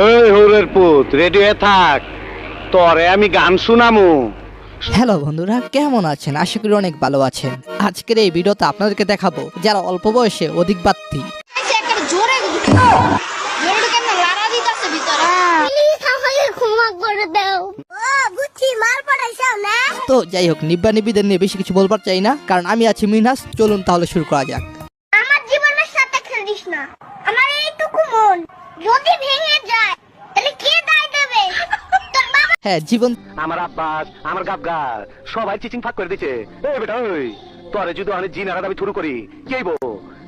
ওই হৌরের পুত রেডি থাক। তরে আমি গান শুনামু। হ্যালো বন্ধুরা কেমন আছেন? আশা করি অনেক ভালো আছেন। আজকের এই ভিডিওতে আপনাদেরকে দেখাবো যারা অল্প বয়সে অধিক বাত্তি না? তো যাই হোক নিব্বা নিবিদের নিয়ে বেশি কিছু বলবার চাই না কারণ আমি আছি মিনহাস চলুন তাহলে শুরু করা যাক। আমার জীবনের সাথে খেলিস না। আমার এইটুকু মন। যদি ভেঙে যায় তাহলে কে দায় দেবে? হ্যাঁ জীবন আমার আব্বাস আমার গাবগার সবাই চিচিং ফাঁক করে দিছে এই বেটা ওই তরে যদি আমি জিনারা দাবি শুরু করি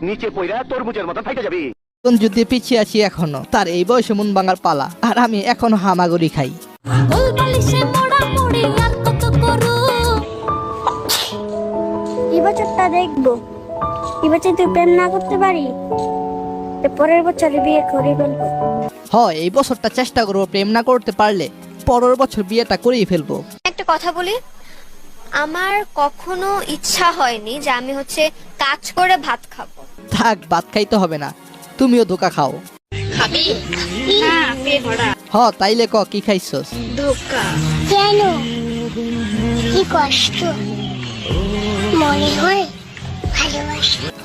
নিচে পইরা তরমুজের মতন ফাইটা যাবি। জীবন যুদ্ধে পিছিয়ে আছি এখনও। তার এই বয়সে মন ভাঙার পালা আর আমি এখনও হামাগুড়ি খাই। গোলবালিশে মোড়া মুড়ি আর কত করু। এই বছরটা দেখব। এই বছর তুই প্রেম না করতে পারি? পরের বছরে বিয়ে করে ফেলব। হয় এই বছরটা চেষ্টা করব প্রেম না করতে পারলে পরের বছর বিয়েটা করেই ফেলব। একটা কথা বলি আমার কখনো ইচ্ছা হয়নি যে আমি হচ্ছে কাজ করে ভাত খাব। থাক ভাত খাইতে হবে না তুমিও ধোকা খাও। হ তাইলে ক কি খাইছস? কেন? কি কষ্ট। মনে হয়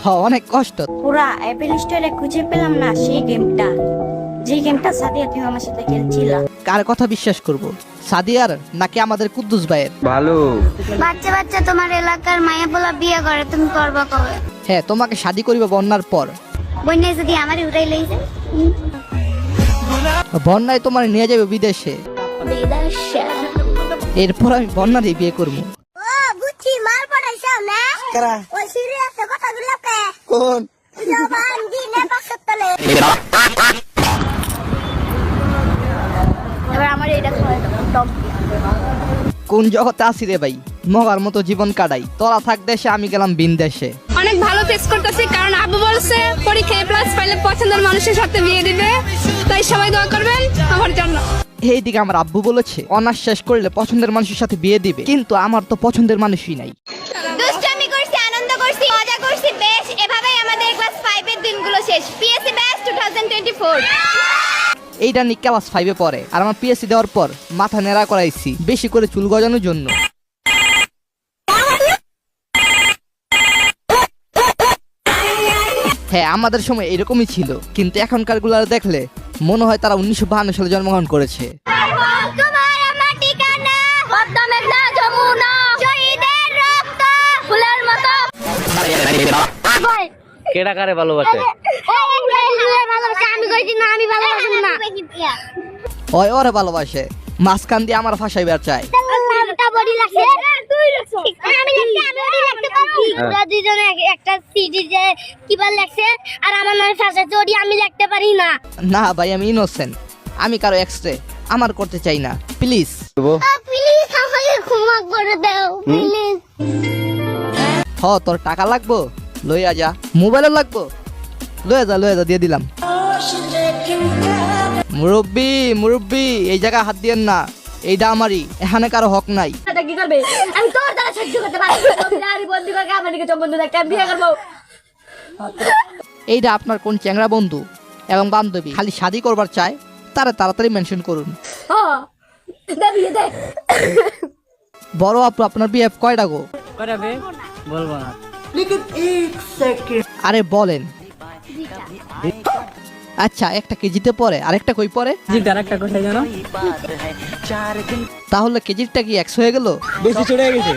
হ অনেক কষ্ট। পুরা অ্যাপেল স্টোরে খুঁজে পেলাম না সেই গেমটা যে গেমটা সাদিয়া তুমি আমার সাথে খেলছিলা। কার কথা বিশ্বাস করব? সাদিয়ার নাকি আমাদের কুদ্দুস ভাইয়ের? বাচ্চা বাচ্চা তোমার এলাকার মায়া বলা বিয়ে করে তুমি করবা কবে? হ্যাঁ তোমাকে শাদি করিব বন্যার পর। বন্যায় যদি আমারই উঠাই লইছে বন্যায় তোমার নিয়ে যাবে বিদেশে। এরপর আমি বন্যারই বিয়ে করব। ও বুঝছি মার পড়াইছাও না? টপ কোন জগতে আসি রে ভাই? মগার মতো জীবন কাটাই। তোরা থাক দেশে আমি গেলাম বিন দেশে। অনেক ভালো ফেস করতেছি কারণ আবু বলছে পরীক্ষায় প্লাস পাইলে পছন্দের মানুষের সাথে বিয়ে দিবে। তাই সবাই দোয়া করবেন আমার জন্য। এইদিকে আমার আব্বু বলেছে অনার্স শেষ করলে পছন্দের মানুষের সাথে বিয়ে দিবে। কিন্তু আমার তো পছন্দের মানুষই নাই দুষ্টামি করছি আনন্দ করছি মজা করছি বেশ এভাবেই আমাদের ক্লাস ফাইভ এর দিনগুলো শেষ পিএসসি ব্যাচ টু এইটা নিয়ে ক্লাস ফাইভে পড়ে। আর আমার পিএসসি দেওয়ার পর মাথা নেড়া করাইছি, বেশি করে চুল গজানোর জন্য। হ্যাঁ আমাদের সময় এরকমই ছিল। কিন্তু এখনকারগুলার দেখলে মনে হয় তারা উনিশশো বাহান্ন সালে জন্মগ্রহণ করেছে। যে কিবার লাগছে? আর আমার নামে ফাঁসে চড়ি আমি লিখতে পারি না। না ভাই আমি ইনোসেন্ট আমি কারও এক্সরে আমার করতে চাই না। প্লিজ প্লিজ আমাকে ক্ষমা করে দাও প্লিজ হ তোর টাকা লাগবো? লইয়া যা। মোবাইলও লাগবো? লইয়া যা লইয়া যা দিয়ে দিলাম। মুরব্বি মুরব্বি এই জায়গায় হাত দিয়েন না। এইটা আমারই এখানে কারও হক নাই। কি করবে? আমি তোর দ্বারা সহ্য করতে পারি আমি বন্দি করে আমার দিকে চম্বন্ধ একটা বিয়ে করব। এইটা আপনার কোন চ্যাংরা বন্ধু এবং বান্ধবী খালি শাদি করবার চায় তারা তাড়াতাড়ি মেনশন করুন। ও দে বিয়ে দে। বড় আপু আপনার বিএফ কয়টা গো? করাবে বলব না। আরে বলেন। আচ্ছা একটা কেজিতে পরে আরেকটা কই পরে জি তার একটা কোথায় জানো? তাহলে কেজিরটা কি একশো হয়ে গেল? বেশি চড়ে গেছে।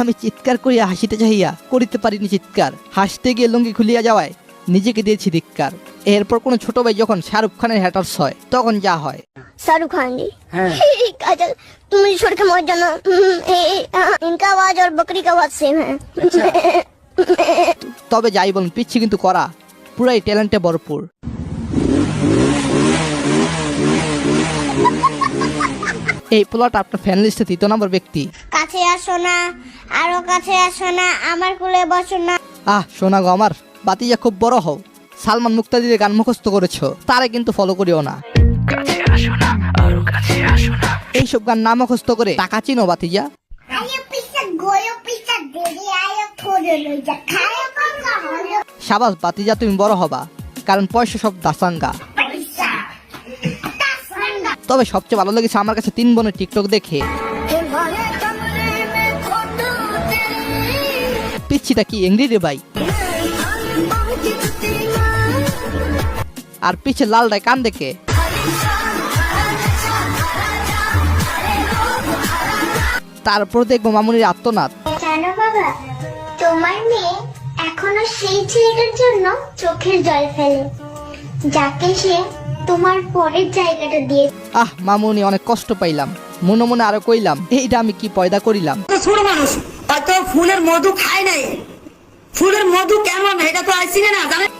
আমি চিৎকার করিয়া হাসিতে চাহিয়া করিতে পারিনি চিৎকার। হাসতে গিয়ে লুঙ্গি খুলিয়া যাওয়ায় নিজেকে দিয়েছি ধিক্কার। এরপর কোনো ছোট ভাই যখন শাহরুখ খানের হ্যাটার্স হয় তখন যা হয়। शाहरुख खान जी হ্যাঁ काजल तुम मुझे छोड़ के मत जाना हम्म, ए, ए, हाँ, इनका आवाज और बकरी का आवाज सेम है তবে যাই বলুন পিচ্ছি কিন্তু করা পুরাই ট্যালেন্টে ভরপুর এই প্লট আপনার ফ্যান লিস্টে তৃতীয় নম্বর ব্যক্তি কাছে আসো না আরো কাছে আসো না আমার কুলে বসো না আহ শোনা গো আমার বাতিজা খুব বড় হও সালমান মুক্তাদিদের গান মুখস্থ করেছো তারে কিন্তু ফলো করিও না এইসব গান না মুখস্থ করে টাকা চিনো বাতিজা সাবাস বাতিজা তুমি বড় হবা কারণ পয়সা সব দাসাঙ্গা। তবে সবচেয়ে ভালো লেগেছে আমার কাছে তিন বোনের টিকটক দেখে। পিচ্ছিটা কি এংরি রে ভাই? আর পিছে লালটায় কান দেখে। তারপর দেখব মামুনির আত্মনাথ। জানো বাবা? তোমার মেয়ে এখনও সেই ছেলেটার জন্য চোখের জল ফেলে যাকে সে তোমার পরের জায়গাটা দিয়ে আহ মামুনি অনেক কষ্ট পাইলাম। মনে মনে আরও কইলাম এইটা আমি কি পয়দা করিলাম? ছোট মানুষ হয়তো ফুলের মধু খায় নাই। ফুলের মধু কেমন এটা তো আইসি না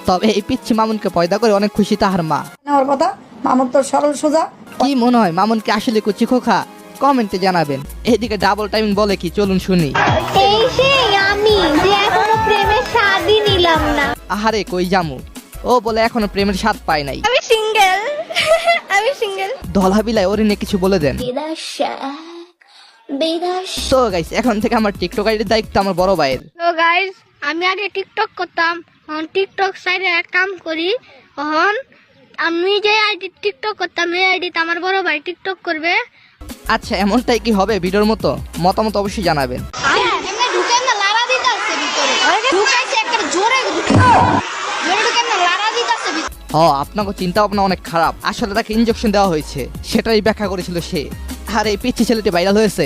তবে এই পিচ্ছি মামুনকে পয়দা করে অনেক খুশি তাহার মা। নেওয়ার কথা মামুর তো সরল সোজা। কি মনে হয় মামুনকে আসলে কুচি খোখা কমেন্টে জানাবেন। এদিকে ডাবল টাইম বলে কি চলুন শুনি। এই সেই আমি যে এখনও প্রেমের স্বাদই নিলাম না। আহারে কই জামু ও বলে এখনও প্রেমের স্বাদ পায় নাই। আমি সিঙ্গেল। আমি সিঙ্গেল। ধলা বিলাই ওরে নিয়ে কিছু বলে দেন। তো গাইস এখন থেকে আমার টিকটক আইডির দায়িত্ব আমার বড় ভাইয়ের। তো গাইস আমি আগে টিকটক করতাম এখন টিকটক সাইডে এক কাম করি এখন আমি যে আইডি টিকটক করতাম এই আইডিতে আমার বড় ভাই টিকটক করবে আচ্ছা এমনটাই কি হবে? ভিডিওর মতো মতামত অবশ্যই জানাবেন। ও আপনাকে চিন্তা ভাবনা অনেক খারাপ। আসলে তাকে ইনজেকশন দেওয়া হয়েছে। সেটাই ব্যাখ্যা করেছিল সে। আর এই পিচ্ছি ছেলেটি ভাইরাল হয়েছে।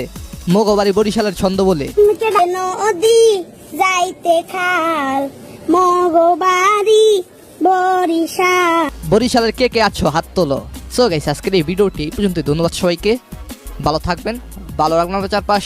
মগবাড়ি বরিশালের ছন্দ বলে। যাইতে খাল। মগবাড়ি বরিশাল। বরিশালের কে কে আছো? হাত তোলো। সো গাইস আজকের এই ভিডিওটি পর্যন্ত ধন্যবাদ সবাইকে। ভালো থাকবেন ভালো রাখবেন আমাদের চারপাশ।